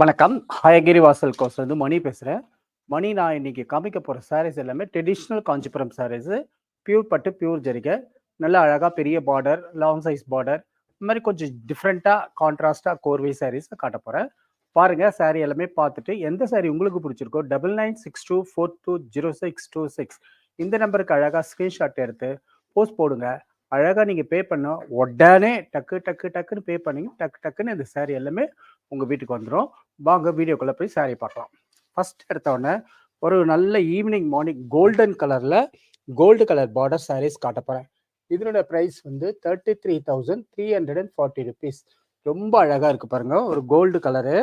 வணக்கம். ஹயகிரி வாசல் கோர்ஸ் வந்து மணி பேசுகிறேன் மணி நான் இன்னைக்கு காமிக்க போகிற சாரீஸ் எல்லாமே ட்ரெடிஷ்னல் காஞ்சிபுரம் சாரீஸு பியூர் பட்டு பியூர் ஜரிகை. நல்ல அழகாக பெரிய பார்டர் லாங் சைஸ் பார்டர் இந்த மாதிரி கொஞ்சம் டிஃப்ரெண்ட்டாக கான்ட்ராஸ்டாக கோர்வை சாரீஸ் காட்ட போகிறேன் பாருங்கள் சாரீ எல்லாமே பார்த்துட்டு எந்த சாரீ உங்களுக்கு பிடிச்சிருக்கோ double nine six two four two zero six two six இந்த நம்பருக்கு அழகாக ஸ்க்ரீன்ஷாட் எடுத்து போஸ்ட் போடுங்க. அழகாக நீங்கள் பே பண்ண உடனே டக்கு டக்கு டக்குன்னு பே பண்ணிங்க டக்கு டக்குன்னு இந்த saree எல்லாமே உங்கள் வீட்டுக்கு வந்துடும் வாங்க வீடியோக்குள்ளே போய் saree பார்க்கலாம். ஃபஸ்ட் எடுத்தவொடனே ஒரு நல்ல ஈவினிங் மார்னிங் கோல்டன் கலரில் கோல்டு கலர் பார்டர் சாரீஸ் காட்ட போகிறேன் இதனோட ப்ரைஸ் வந்து thirty three thousand three hundred and forty rupees ரொம்ப அழகாக இருக்குது பாருங்கள் ஒரு கோல்டு கலரு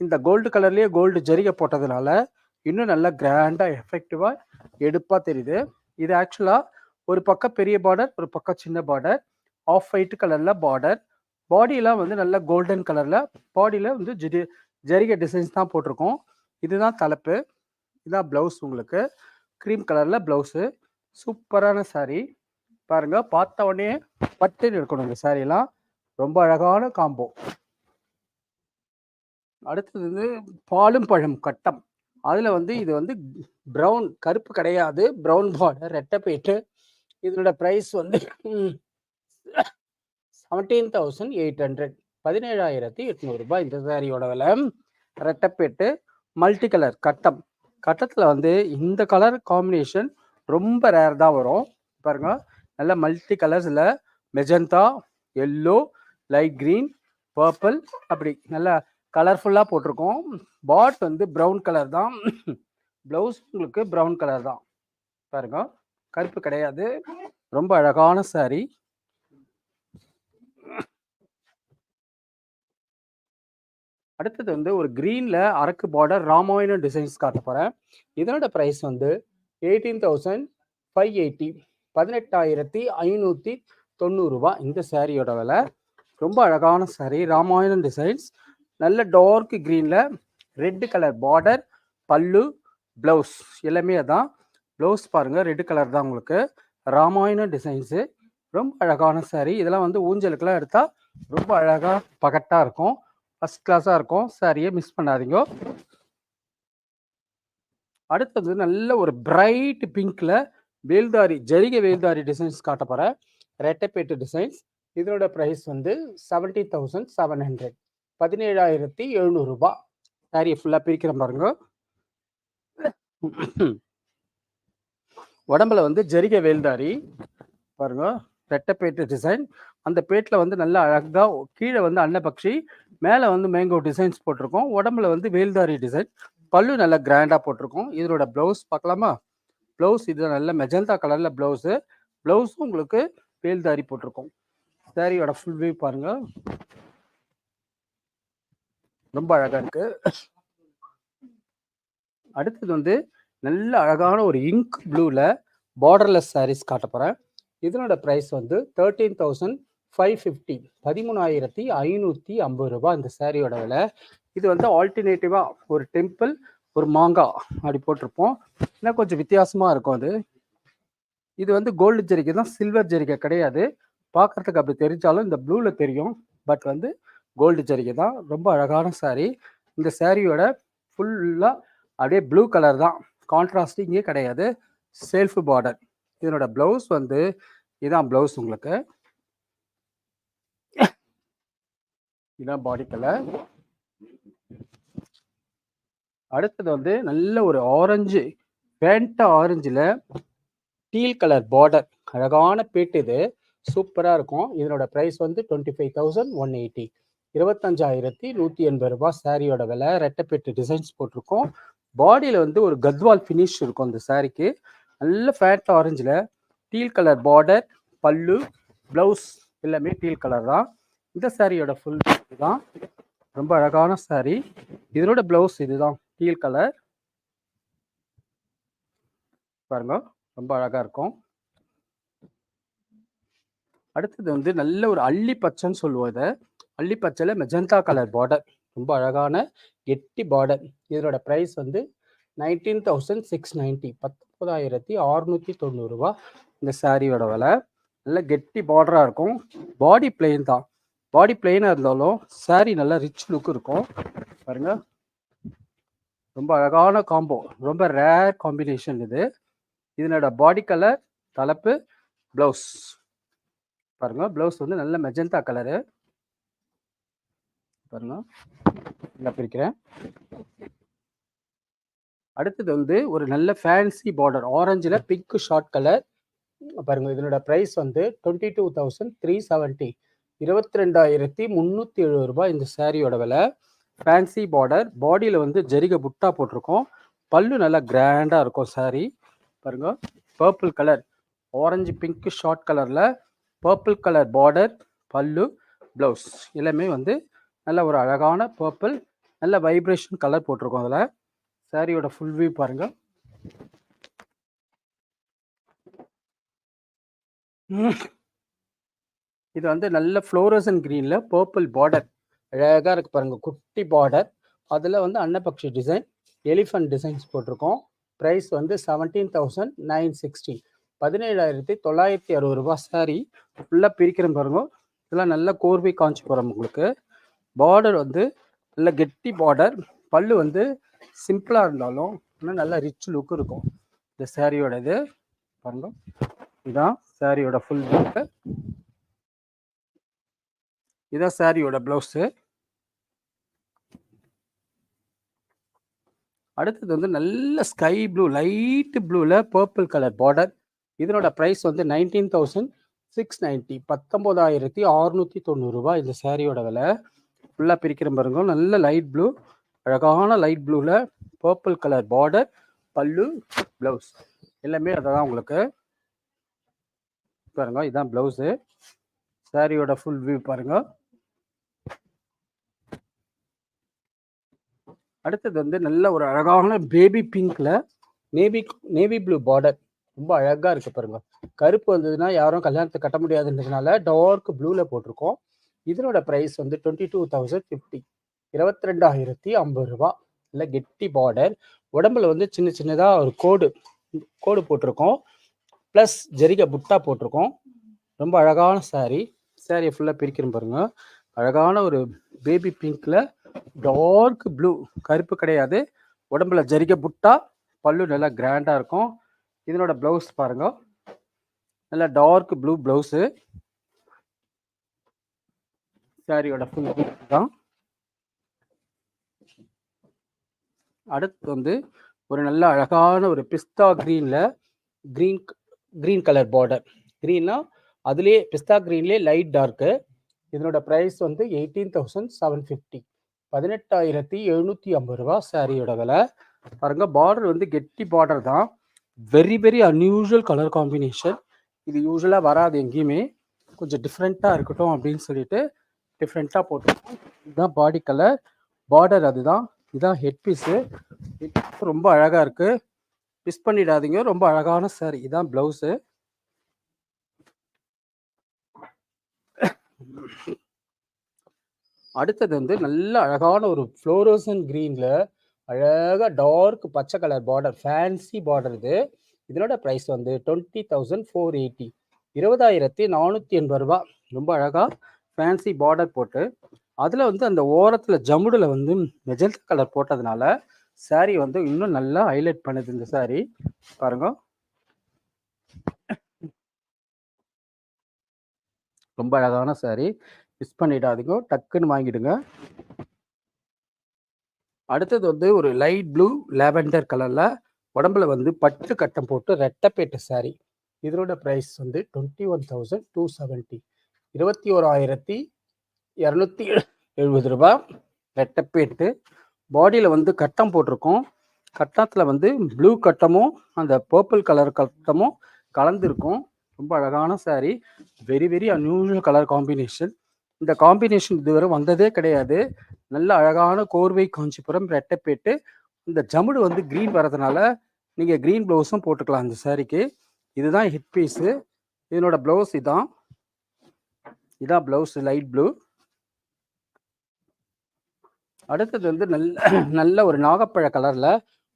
இந்த கோல்டு கலர்லேயே கோல்டு ஜரிகை போட்டதுனால இன்னும் நல்லா கிராண்டாக எஃபெக்டிவாக எடுப்பாக தெரியுது. இது ஆக்சுவலாக ஒரு பக்கம் பெரிய பார்டர் ஒரு பக்கம் சின்ன பார்டர் ஆஃப் ஒயிட் கலரில் பார்டர் பாடியெலாம் வந்து நல்லா கோல்டன் கலரில் பாடியில் வந்து ஜிடி ஜரிகை டிசைன்ஸ் தான் போட்டிருக்கோம். இதுதான் தலைப்பு. இதுதான் ப்ளவுஸ் உங்களுக்கு. க்ரீம் கலரில் ப்ளவுஸு சூப்பரான சாரீ பாருங்கள் பார்த்த உடனே பட்டுன்னு இருக்கணும் இந்த சாரீலாம் ரொம்ப அழகான காம்போ அடுத்தது வந்து பாலும் பழம் கட்டம். அதில் வந்து இது வந்து ப்ரௌன் கருப்பு கிடையாது. ப்ரௌன் பார்டர் ரெட்டைப்பேட்டு இதனோட ப்ரைஸ் வந்து செவன்டீன் தௌசண்ட் எயிட் ஹண்ட்ரட் பதினேழாயிரத்தி எட்நூறுபா இந்த சாரியோட விலை. ரெட்டப்பேட்டு மல்டி கலர் கட்டம். கட்டத்தில் வந்து இந்த கலர் காம்பினேஷன் ரொம்ப ரேர் தான் வரும். பாருங்க நல்ல மல்டி கலர்ஸில் magenta yellow light green purple அப்படி நல்லா கலர்ஃபுல்லாக போட்டிருக்கோம். பாட் வந்து ப்ரௌன் கலர் தான். ப்ளவுஸ் உங்களுக்கு ப்ரௌன் கலர் தான். பாருங்க கருப்பு கிடையாது. ரொம்ப அழகான சாரீ அடுத்தது வந்து ஒரு க்ரீனில் அரக்கு பார்டர் ராமாயணம் டிசைன்ஸ் காட்ட போகிறேன் இதனோட ப்ரைஸ் வந்து எயிட்டீன் தௌசண்ட் ஃபைவ் எயிட்டி பதினெட்டாயிரத்தி ஐநூற்றி தொண்ணூறுரூவா இந்த சாரியோட விலை. ரொம்ப அழகான saree ராமாயணம் டிசைன்ஸ் நல்ல டார்க் க்ரீனில் ரெட்டு கலர் பார்டர் பல்லு ப்ளவுஸ் எல்லாமே தான் ப்ளவுஸ் பாருங்கள் ரெட் கலர் தான் உங்களுக்கு. ராமாயணம் டிசைன்ஸு ரொம்ப அழகான saree. இதெல்லாம் வந்து ஊஞ்சலுக்கெல்லாம் எடுத்தால் ரொம்ப அழகாக பகட்டாக இருக்கும். ஃபஸ்ட் கிளாஸாக இருக்கும். சாரியை மிஸ் பண்ணாதீங்க. அடுத்தது நல்ல ஒரு பிரைட் பிங்க்ல வேல்தாரி ஜரிகை வேல்தாரி டிசைன்ஸ் காட்ட போகிறேன் ரெட்டப்பேட்டு டிசைன்ஸ் இதனோட ப்ரைஸ் வந்து செவன்டி தௌசண்ட் செவன் ஹண்ட்ரட் பதினேழாயிரத்தி எழுநூறுபா சாரியை ஃபுல்லாக பிரிக்கிற பாருங்க. உடம்புல வந்து ஜரிகை வேல்தாரி. பாருங்க. ரெட்டப்பேட்டு டிசைன் அந்த பேட்டில் வந்து நல்லா அழகாக கீழே வந்து அன்னபக்ஷி மேலே வந்து மேங்கோ டிசைன்ஸ் போட்டிருக்கோம். உடம்புல வந்து வேல்தாரி டிசைன் பல்லு நல்லா கிராண்டாக போட்டிருக்கோம். இதோட ப்ளவுஸ் பார்க்கலாமா? ப்ளவுஸ் இது நல்ல மெஜந்தா கலரில் ப்ளவுஸு ப்ளவுஸும் உங்களுக்கு வேல்தாரி போட்டிருக்கோம். சாரியோட ஃபுல் வியூ பாருங்கள் ரொம்ப அழகாக இருக்குது அடுத்தது வந்து நல்ல அழகான ஒரு இங்க் ப்ளூவில் பார்டர்லெஸ் சாரீஸ் காட்ட போகிறேன் இதனோட ப்ரைஸ் வந்து தேர்ட்டீன் தௌசண்ட் ஃபைவ் ஃபிஃப்டி பதிமூணாயிரத்தி ஐநூற்றி ஐம்பது ரூபாய் இந்த சாரியோட விலை. இது வந்து ஆல்டர்னேட்டிவாக ஒரு டெம்பிள் ஒரு மாங்காய் அப்படி போட்டிருப்போம். இன்னும் கொஞ்சம் வித்தியாசமாக இருக்கும் அது. இது வந்து கோல்டு ஜெரிக்கை தான் சில்வர் ஜெரிக்கை கிடையாது. பார்க்கறதுக்கு அப்படி தெரிஞ்சாலும் இந்த ப்ளூவில் தெரியும். பட் வந்து கோல்டு ஜெரிக்கை தான். ரொம்ப அழகான சாரீ இந்த சாரியோட ஃபுல்லாக அப்படியே ப்ளூ கலர் தான். கான்ட்ராஸ்டிங்கே கிடையாது. செல்ஃப் பார்டர் இதனோட ப்ளவுஸ் வந்து இதுதான் ப்ளவுஸ் உங்களுக்கு. இதான் பாடி கலர் அடுத்தது வந்து நல்ல ஒரு ஆரஞ்சு பேண்ட ஆரஞ்சில் டீல் கலர் பார்டர் அழகான பேட்டு இது. சூப்பராக இருக்கும். இதனோட ப்ரைஸ் வந்து twenty five thousand one eighty இருபத்தஞ்சாயிரத்தி நூற்றி எண்பது ரூபாய் சாரியோட விலை. ரெட்டைப்பேட்டு டிசைன்ஸ் போட்டிருக்கோம். பாடியில் வந்து ஒரு கத்வால் ஃபினிஷ் இருக்கும் அந்த சாரிக்கு நல்ல ஃபேட் ஆரஞ்சில் டீல் கலர் பார்டர் பல்லு ப்ளவுஸ் எல்லாமே டீல் கலர் தான். இந்த சாரியோட ஃபுல் தான் ரொம்ப அழகான சாரி இதனோட ப்ளவுஸ் இதுதான். டீல் கலர் பாருங்க ரொம்ப அழகா இருக்கும். அடுத்தது வந்து நல்ல ஒரு அள்ளி பச்சைன்னு சொல்லுவோம் இதை. அள்ளி பச்சையில் மெஜந்தா கலர் பார்டர் ரொம்ப அழகான கெட்டி பார்டர் இதனோட ப்ரைஸ் வந்து நைன்டீன் தௌசண்ட் சிக்ஸ் நைன்ட்டி பத்தொன்பதாயிரத்தி அறுநூற்றி தொண்ணூறுரூவா இந்த சாரியோட விலை. நல்ல கெட்டி பார்டராக இருக்கும். பாடி பிளெயின் தான். பாடி பிளெயினாக இருந்தாலும் சாரி நல்லா ரிச் லுக் இருக்கும். பாருங்க. ரொம்ப அழகான காம்போ ரொம்ப ரேர் காம்பினேஷன் இது. இதனோட பாடி கலர் தலைப்பு ப்ளவுஸ் பாருங்க. ப்ளவுஸ் வந்து நல்ல மெஜந்தா கலரு பாருங்க. நல்லா பிரிக்கிறேன். அடுத்தது வந்து ஒரு நல்ல ஃபேன்சி பார்டர் ஆரஞ்சில் பிங்க் ஷார்ட் கலர் பாருங்க. இதனோட ப்ரைஸ் வந்து twenty two thousand three seventy இருபத்தி ரெண்டாயிரத்தி முந்நூற்றி எழுபது ரூபாய் இந்த சாரியோட விலை. ஃபேன்சி பார்டர் பாடியில் வந்து ஜரிக புட்டா போட்டிருக்கோம். பல்லு நல்லா கிராண்டாக இருக்கும் சாரி பாருங்க. பர்பிள் கலர் ஆரஞ்சு பிங்க் ஷார்ட் கலரில் பர்பிள் கலர் பார்டர் பல்லு ப்ளவுஸ் எல்லாமே வந்து நல்ல ஒரு அழகான பர்பிள் நல்ல வைப்ரேஷன் கலர் போட்டிருக்கோம் அதில். சாரியோட ஃபுல் வியூ பாருங்க. இது வந்து நல்ல ஃப்ளோரசன் க்ரீனில் பர்பிள் பார்டர் அழகாக இருக்குது பாருங்கள் குட்டி பார்டர் அதில் வந்து அன்னபக்ஷி டிசைன் எலிஃபண்ட் டிசைன்ஸ் போட்டிருக்கோம். ப்ரைஸ் வந்து செவன்டீன் தௌசண்ட் நைன் சிக்ஸ்டி பதினேழாயிரத்தி தொள்ளாயிரத்தி அறுபது ரூபா சாரி ஃபுல்லாக பிரிக்கிற பாருங்க. இதெல்லாம் நல்ல கோர்வை காஞ்சி போகிறோம் உங்களுக்கு. பார்டர் வந்து நல்ல கெட்டி பார்டர் பல்லு வந்து சிம்பிளாக இருந்தாலும் இன்னும் நல்ல ரிச் லுக் இருக்கும். இந்த சாரியோட இது பாருங்க. இதுதான் சாரியோட ஃபுல் லுக்கு இதான் சாரியோட ப்ளவுஸு. அடுத்தது வந்து நல்ல ஸ்கை ப்ளூ லைட்டு ப்ளூவில் பர்பிள் கலர் பார்டர். இதனோட ப்ரைஸ் வந்து நைன்டீன் தௌசண்ட் சிக்ஸ் நைன்ட்டி பத்தொம்போதாயிரத்தி அறுநூற்றி தொண்ணூறுரூவா இந்த சேரீயோட விலை. ஃபுல்லாக பிரிக்கிற பாருங்க நல்ல லைட் ப்ளூ அழகான லைட் ப்ளூவில் பர்பிள் கலர் பார்டர் பல்லு ப்ளவுஸ். எல்லாமே அதை தான் உங்களுக்கு. பாருங்க இதுதான் ப்ளவுஸு. சாரியோட ஃபுல் வியூ பாருங்கள் அடுத்தது வந்து நல்ல ஒரு அழகான பேபி பிங்க்ல நேவி நேவி ப்ளூ பார்டர் ரொம்ப அழகா இருக்கு பாருங்க. கருப்பு வந்ததுன்னா யாரும் கல்யாணத்தை கட்ட முடியாதுன்றதுனால டார்க் ப்ளூல போட்டிருக்கோம். இதனோட ப்ரைஸ் வந்து டுவெண்ட்டி டூ தௌசண்ட் ஃபிஃப்டி இருபத்தி ரெண்டாயிரத்தி ஐம்பது ரூபா. இல்லை கெட்டி பார்டர் உடம்புல வந்து சின்ன சின்னதாக ஒரு கோடு கோடு போட்டிருக்கோம். ப்ளஸ் ஜெரிகை புட்டா போட்டிருக்கோம். ரொம்ப அழகான saree. சாரியை ஃபுல்லாக பிரிக்கிறேன் பாருங்க. அழகான ஒரு பேபி பிங்க்ல டார்க் ப்ளூ கருப்பு கிடையாது. உடம்புல ஜரிக புட்டா பல்லு நல்லா கிராண்டாக இருக்கும். இதனோட ப்ளவுஸ் பாருங்க. நல்லா டார்க் ப்ளூ ப்ளவுஸு சாரியோட ஃபுல் தான் அடுத்து வந்து ஒரு நல்ல அழகான ஒரு பிஸ்தா க்ரீனில் க்ரீன் க்ரீன் கலர் பார்டர் க்ரீன்னா அதுலேயே பிஸ்தா க்ரீன்லேயே லைட் டார்க்கு இதனோட ப்ரைஸ் வந்து எயிட்டீன் தௌசண்ட் செவன் ஃபிஃப்டி பதினெட்டாயிரத்தி எழுநூற்றி ஐம்பது ரூபா சாரியோட விலை. பாருங்க பார்டர் வந்து கெட்டி பார்டர் தான். Very very unusual colour combination இது யூஸ்வலாக வராது எங்கேயுமே. கொஞ்சம் டிஃப்ரெண்ட்டாக இருக்கட்டும் அப்படின்னு சொல்லிட்டு டிஃப்ரெண்ட்டாக போட்டிருக்கோம். இதுதான் பாடி கலர் பார்டர் அதுதான். இதுதான் ஹெட் பீஸு ரொம்ப அழகாக இருக்குது மிஸ் பண்ணிடாதீங்க. ரொம்ப அழகான சாரி இதுதான் ப்ளவுஸு அடுத்தது வந்து நல்ல அழகான ஒரு ஃப்ளோரோசன் க்ரீனில் அழகாக டார்க் பச்சை கலர் பார்டர் ஃபேன்சி பார்டர் இது. இதனோட ப்ரைஸ் வந்து டுவெண்ட்டி தௌசண்ட் ஃபோர் எயிட்டி இருபதாயிரத்தி நானூற்றி எண்பது ரூபா. ரொம்ப அழகாக ஃபேன்சி பார்டர் போட்டு. அதில் வந்து அந்த ஓரத்தில் ஜமுடில் வந்து மெஜந்தா கலர் போட்டதுனால saree வந்து இன்னும் நல்லா ஹைலைட் பண்ணுது இந்த saree. பாருங்க. ரொம்ப அழகான saree. மிஸ் பண்ணிடாதீங்க. டக்குன்னு வாங்கிடுங்க. அடுத்தது வந்து ஒரு லைட் ப்ளூ லேவெண்டர் கலரில் உடம்புல வந்து பட்டு கட்டம் போட்டு ரெட்டப்பேட்டு saree. இதனோட ப்ரைஸ் வந்து twenty one thousand two seventy இருபத்தி ஓராயிரத்தி இரநூத்தி எழுபது ரூபா. ரெட்டப்பேட்டு. பாடியில் வந்து கட்டம் போட்டிருக்கோம். கட்டத்தில் வந்து ப்ளூ கட்டமும் அந்த பர்பிள் கலர் கட்டமும் கலந்துருக்கும். ரொம்ப அழகான saree. Very very unusual colour combination இந்த காம்பினேஷன் இதுவரை வந்ததே கிடையாது. நல்ல அழகான கோர்வை காஞ்சிபுரம் ரெட்டைப்பேட்டு. இந்த ஜமுடு வந்து க்ரீன் வரதுனால நீங்கள் க்ரீன் ப்ளவுஸும் போட்டுக்கலாம் இந்த சாரிக்கு. இதுதான் ஹிட் பீஸு இதனோட ப்ளவுஸ் இதான். இதான் ப்ளவுஸ் லைட் ப்ளூ அடுத்தது வந்து நல்ல நல்ல ஒரு நாகப்பழ கலரில்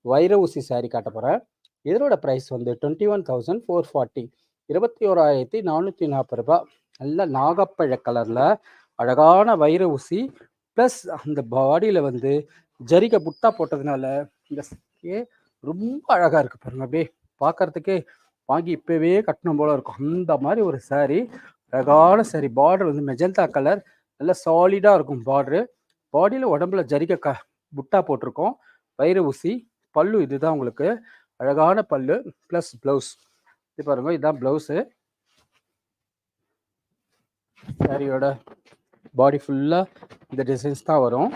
வைர ஊசி saree காட்ட போகிறேன் இதனோட ப்ரைஸ் வந்து twenty one thousand four forty இருபத்தி ஓராயிரத்தி நானூற்றி நாற்பது ரூபாய். நல்ல நாகப்பழ கலரில் அழகான வைர ஊசி ப்ளஸ் அந்த பாடியில் வந்து ஜரிகை புட்டா போட்டதுனால இந்த saree ரொம்ப அழகாக இருக்குது பாருங்க. அப்படியே பார்க்கறதுக்கே வாங்கி இப்போவே கட்டணும் போல இருக்கும். அந்த மாதிரி ஒரு சாரீ அழகான saree. பார்டர் வந்து மெஜந்தா கலர் நல்ல சாலிடாக இருக்கும் பார்டரு பாடியில் உடம்புல ஜரிகை க புட்டா போட்டிருக்கோம். வைர ஊசி பல்லு இதுதான் உங்களுக்கு. அழகான பல்லு ப்ளஸ் ப்ளவுஸ் இது பாருங்க இதுதான் ப்ளவுஸு சாரியோட பாடி ஃபுல்லாக இந்த டிசைன்ஸ் தான் வரும்.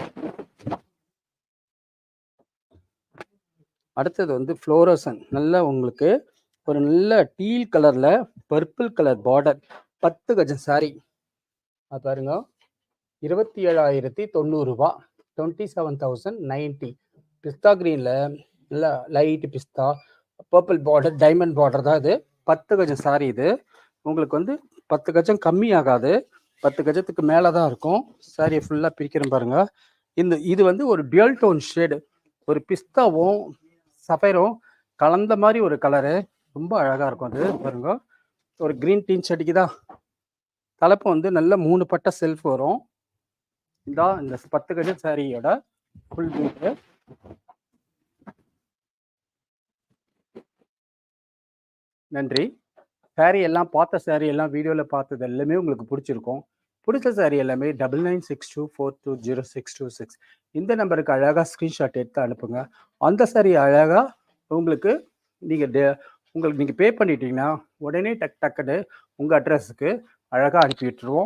அடுத்தது வந்து ஃப்ளோரசன் நல்ல உங்களுக்கு ஒரு நல்ல டீல் கலரில் பர்பிள் கலர் பார்டர் பத்து கஜம் சாரி அது பாருங்க. இருபத்தி ஏழாயிரத்தி தொண்ணூறுரூவா டுவெண்ட்டி செவன் தௌசண்ட் நைன்ட்டி பிஸ்தா க்ரீனில் நல்லா லைட் பிஸ்தா பர்பிள் பார்டர் டைமண்ட் பார்டர் தான் இது. பத்து கஜம் சாரி இது. உங்களுக்கு வந்து பத்து கஜம் கம்மி ஆகாது பத்து கஜத்துக்கு மேலே தான் இருக்கும் சாரியை ஃபுல்லாக பிரிக்கிறேன் பாருங்க. இந்த இது வந்து ஒரு டியல் டோன் ஷேடு ஒரு பிஸ்தாவும் சஃபைரும் கலந்த மாதிரி ஒரு கலரு ரொம்ப அழகாக இருக்கும் அது பாருங்க. ஒரு க்ரீன் டீன் செடிக்கு தான் தலைப்பு வந்து நல்ல மூணு பட்ட செல்ஃப் வரும். இதான் இந்த பத்து கஜம் சாரியோட ஃபுல் வீட்டு நன்றி. Saree எல்லாம் பார்த்த சாரீ எல்லாம் வீடியோவில் பார்த்தது எல்லாமே உங்களுக்கு பிடிச்சிருக்கும். பிடிச்ச saree எல்லாமே double nine six two four two zero six two six இந்த நம்பருக்கு அழகாக ஸ்க்ரீன்ஷாட் எடுத்து அனுப்புங்க. அந்த saree அழகாக உங்களுக்கு நீங்கள் டே உங்களுக்கு நீங்கள் பே பண்ணிட்டீங்கன்னா உடனே டக் டக்குன்னு உங்கள் அட்ரஸுக்கு அழகாக அனுப்பி விட்டுருவோம்.